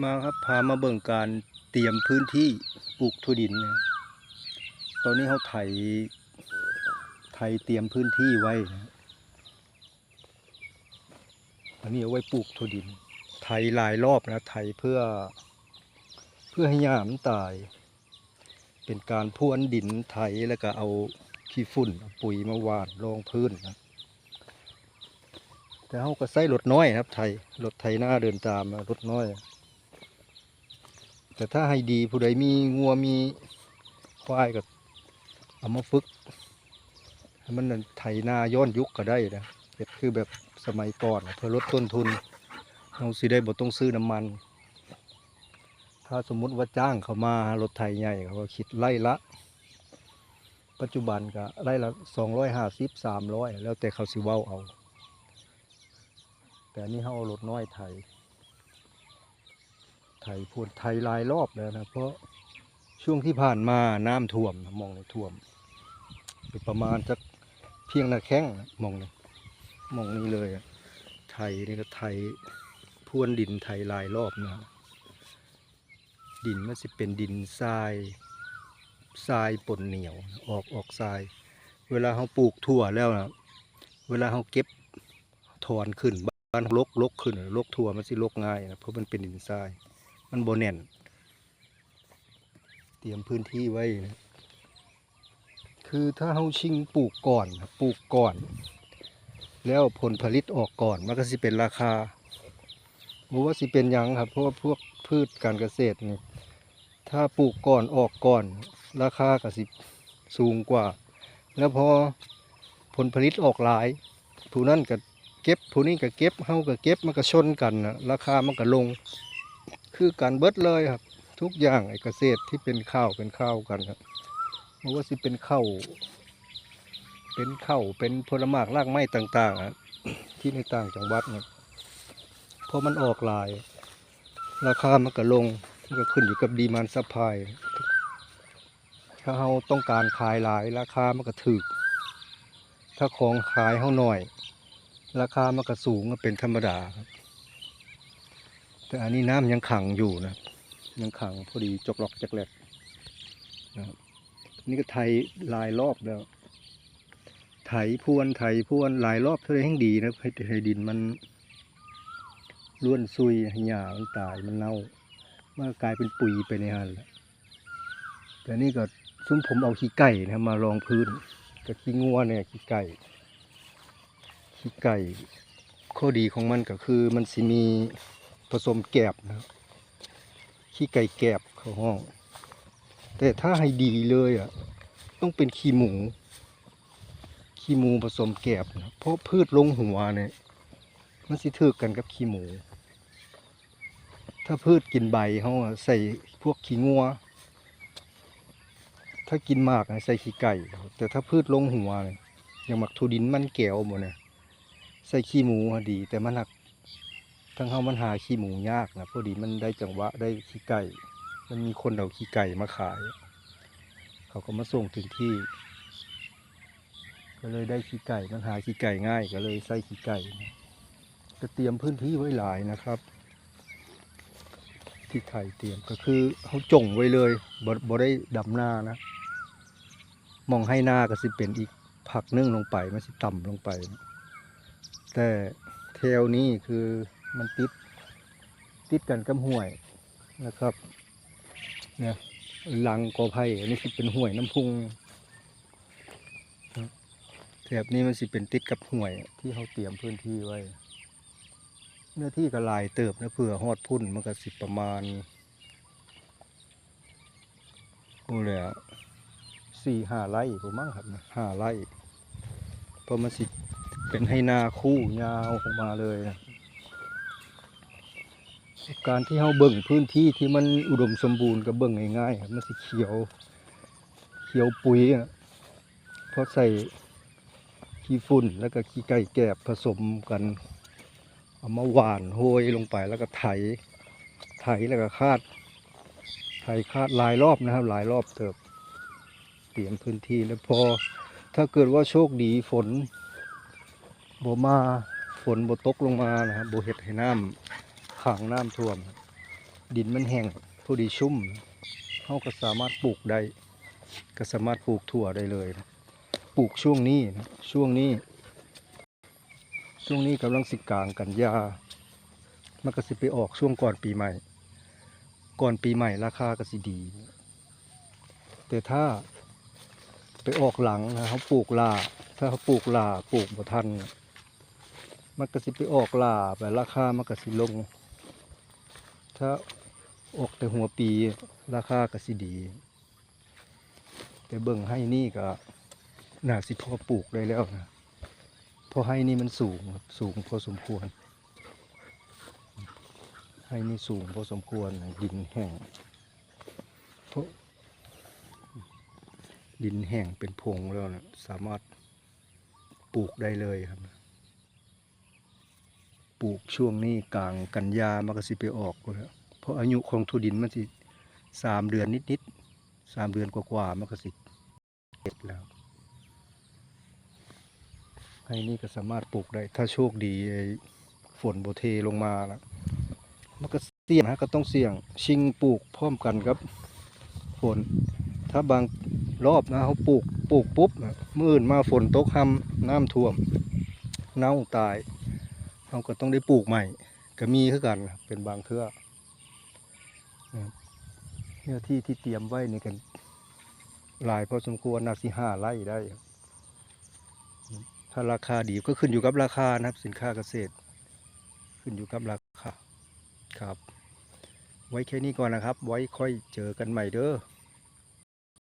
มาครับพามาเบิ่งการเตรียมพื้นที่ปลูกถั่วดินนะตอนนี้เขาไถไถเตรียมพื้นที่ไว้นะอันนี้เอาไว้ปลูกถั่วดิน ไถหลายรอบนะไถเพื่อ เพื่อให้หญ้ามันตาย เป็นการพรวนดินไถแล้วก็เอาขี้ฝุ่นเอาปุ๋ยมาวานรองพื้นนะแต่เขาก็ใส่รถน้อยครับไถรถไถหน้าเดินตามรถน้อย แต่ถ้าให้ดีผู้ใดมีงัวมีควายก็เอามาฝึกให้มันไถนาย้อนยุคก็ได้นะเฮ็ดคือแบบสมัยก่อนเพื่อลดต้นทุนเราสิได้บ่ต้องซื้อน้ำมัน ถ้าสมมุติว่าจ้างเขามารถไถใหญ่เขาก็คิดไล่ละ ปัจจุบันก็ไล่ละสองร้อยห้าสิบสามร้อยแล้วแต่เขาสิเว้าเอา แต่นี้เขาเอารถน้อยไถ ไถพวนไถหลายรอบแล้วนะเพราะช่วงที่ผ่านมาน้ำท่วมมองในท่วมเป็นประมาณสักเพียงนาแข้งมองนี่มองนี้เลยอะไถนี่ก็ไถพวนดินไถหลายรอบนะดินมันสิเป็นดินทรายทรายปนเหนียวออกออกทราย เวลาเขาปลูกถั่วแล้วนะเวลาเขาเก็บถอนขึ้นบ้านลกลกขึ้นลกถั่วมันสิลกง่ายนะเพราะมันเป็นดินทราย มันโบแน่น เตรียมพื้นที่ไว้นะคือถ้าเขาชิงปลูกก่อนปลูกก่อน แล้วผลผลิตออกก่อน มันก็สิเป็นราคาบ่ว่าสิเป็นยังครับ เพราะว่าพวกพืชการเกษตรนี่ถ้าปลูกก่อนออกก่อน ราคาก็สิสูงกว่า แล้วพอผลผลิตออกหลายผู้นั้นก็เก็บผู้นี้ก็เก็บเฮาก็เก็บมันก็ชนกันนะราคามันก็ลง คือการเบิดเลยครับ ทุกอย่างไอ้เกษตรที่เป็นข้าวเป็นข้าวกันครับไม่ว่าสิเป็นข้าวเป็นข้าวเป็นผลไม้รากไม้ต่างๆอะที่ในต่างจังหวัดเนี่ยพอมันออกลาย ราคามันก็ลงมันก็ขึ้นอยู่กับดีมันซัพพลายถ้าเราต้องการขายหลาย ราคามันก็ถึก ถ้าของขายเฮาหน่อย ราคามันก็สูงก็เป็นธรรมดาครับ แต่อันนี้น้ำยังขังอยู่นะยังขังพอดีจกหลอกจักแหลกนะครับนี่ก็ไถลายรอบแล้ว ไถพรวนไถพรวนลายรอบเท่าไรแห่งดีนะให้ดินมันล้วนซุยห้หญ้ามันตายมันเน่ามันกลายเป็นปุ๋ยไปในหันแหละแต่นี่ก็ซุ้มผมเอาขี้ไก่นะมารองพื้นกับขี้งัวเนี่ยขี้ไก่ขี้ไก่ข้อดีของมันก็คือมันสิมี ผสมแกบนะครับขี้ไก่แกบเขาห้อง แต่ถ้าให้ดีเลยอะต้องเป็นขี้หมู ขี้หมูผสมแกบนะเพราะพืชลงหัวเนี่ยมันสิถือกันกับขี้หมู ถ้าพืชกินใบเขาใส่พวกขี้งัว ถ้ากินมากใส่ขี้ไก่ แต่ถ้าพืชลงหัวเนี่ยอย่างหมักทุดินมันแก้วหมดเนี่ยใส่ขี้หมูดีแต่มันหนัก ทั้งเขามันหาขี้หมูยากนะพอดีมันได้จังหวะได้ขี้ไก่ มันมีคนเอาขี้ไก่มาขาย เขาก็มาส่งถึงที่ ก็เลยได้ขี้ไก่มันหาขี้ไก่ง่าย ก็เลยใส่ขี้ไก่นะเตรียมพื้นที่ไว้หลายนะครับ ที่ไทยเตรียมก็คือเขาจงไว้เลยบ่บ่ได้ดำหน้านะมองให้หน้าก็สิเป็นอีกผักนึ่งลงไปมันสิต่ำลงไป แต่แถวนี้คือ มันติดติดกันกับห้วยนะครับเนี่ยลังกอไผ่อันนี้สิเป็นห้วยน้ำพุงแถบนี้มันสิเป็นติดกับห้วยที่เขาเตรียมพื้นที่ไว้ เนื้อที่ก็ลายเติบนะเผื่อฮอดพุ่นมันก็สิประมาณโอ้เลยอสี่ห้าไร่ผมมั้งครับห้าไร่เพราะมันสิเป็นให้นาคู่ยาวออกมาเลยนะ การที่เราเบิ่งพื้นที่ที่มันอุดมสมบูรณ์ก็เบิ่งง่ายๆครับมันสิเขียวเขียวปุ๋ยอะเพราะใส่ขี้ฝุ่นแล้วก็ขี้ไก่แกบผสมกันเอามาหวานโหยลงไปแล้วก็ไถ ไถแล้วก็คาด ไถคาดหลายรอบนะครับ หลายรอบเติบเตรียมพื้นที่แล้วพอ ถ้าเกิดว่าโชคดีฝนบ่มาฝนบ่ตกลงมานะครับบ่เฮ็ดให้น้ำ ขังน้ำท่วม ดินมันแห้งพอดีชุ่มเขาก็สามารถปลูกได้ ก็สามารถปลูกถั่วได้เลยนะปลูกช่วงนี้นะช่วงนี้ ช่วงนี้กำลังสิกลางกันยา มันก็สิไปออกช่วงก่อนปีใหม่ ก่อนปีใหม่ราคาก็สิดี แต่ถ้าไปออกหลังนะเขาปลูกลาถ้าเขาปลูกลาปลูกบ่ทัน มันก็สิไปออกลาแบบราคามันก็สิลง ถ้าออกแต่หัวปีราคาก็สิดี แต่เบิ่งให้นี่ก็น่าสิพอปลูกได้แล้วนะเพราะให้นี่มันสูงสูงพอสมควร ให้นี่สูงพอสมควรดินแห้งเพราะดินแห้งเป็นพงแล้วนะสามารถปลูกได้เลยครับ ปลูกช่วงนี้กลางกันยามันก็สิไปออกแล้วเพราะอายุของทุดินมันสิสามเดือนนิดๆสามเดือนกว่าๆมันก็สิเก็ดแล้วให้นี่ก็สามารถปลูกได้ ถ้าโชคดีฝนโบเทลงมาแล้วมันก็เสี่ยงฮะก็ต้องเสี่ยงชิงปลูกพร้อมกันครับฝนถ้าบางรอบนะเขาปลูกปลูกปุ๊บมื่นมาฝนตกหำน้ำท่วม เน่าตาย เขาก็ต้องได้ปลูกใหม่ก็มีคือกันเป็นบางเทื่อเนื้อที่ที่เตรียมไว้นี่กันหลายพอสมควรนาสิห้าไร่ได้ ถ้าราคาดีก็ขึ้นอยู่กับราคานะครับ สินค้าเกษตร ขึ้นอยู่กับราคาครับ ไว้แค่นี้ก่อนนะครับ ไว้ค่อยเจอกันใหม่เด้อ